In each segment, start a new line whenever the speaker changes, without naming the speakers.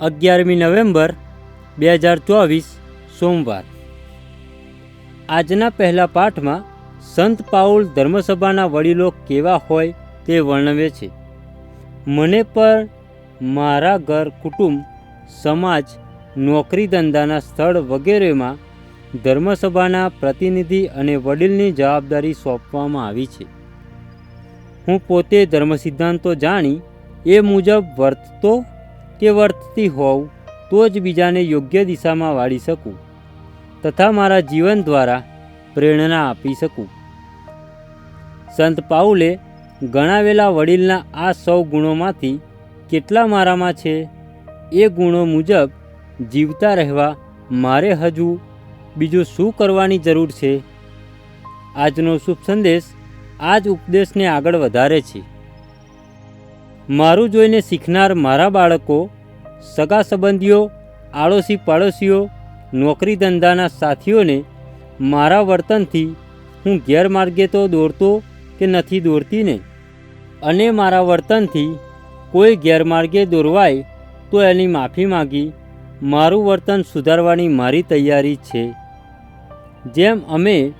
અગિયારમી નવેમ્બર બે હજાર ચોવીસ સોમવાર. આજના પહેલા પાઠમાં સંત પાઉલ ધર્મસભાના વડીલો કેવા હોય તે વર્ણવે છે. મને પણ મારા ઘર કુટુંબ, સમાજ નોકરી ધંધાના સ્થળ વગેરેમાં ધર્મસભાના પ્રતિનિધિ અને વડીલની જવાબદારી સોંપવામાં આવી છે. હું પોતે ધર્મ સિદ્ધાંતો જાણી એ મુજબ વર્તતો કે વર્તતી હોઉં, તો જ બીજાને યોગ્ય દિશામાં વાળી શકું, તથા મારા જીવન દ્વારા પ્રેરણા આપી શકું. સંત પાઉલે ગણાવેલા વડીલના આ સૌ ગુણોમાંથી કેટલા મારામાં છે? એ ગુણો મુજબ જીવતા રહેવા મારે હજુ બીજું શું કરવાની જરૂર છે? આજનો શુભ સંદેશ આ જ ઉપદેશને આગળ વધારે છે. મારું જોઈને શીખનાર મારા બાળકો, સગા સંબંધીઓ આડોશી પાડોશીઓ નોકરી ધંધાના સાથીઓને મારા વર્તનથી હું ગેરમાર્ગે તો દોરતો કે નથી દોરતી ને? અને મારા વર્તનથી કોઈ ગેરમાર્ગે દોરવાય તો એની માફી માગી મારું વર્તન સુધારવાની મારી તૈયારી છે. જેમ અમે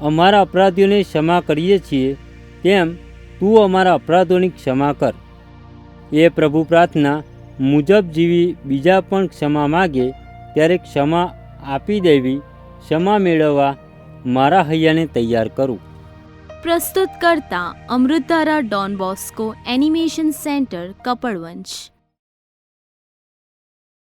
અમારા અપરાધીઓને ક્ષમા કરીએ છીએ, તેમ તું અમારા અપરાધોની ક્ષમા કર. એ પ્રભુ પ્રાર્થના મુજબ જીવી બીજા પણ ક્ષમા માગે, ત્યારે ક્ષમા આપી દેવી, ક્ષમા મેળવવા મારા હૈયાને તૈયાર કરું.
પ્રસ્તુત કરતા Amrutdhara Don Bosco animation centre, Kapadvanj.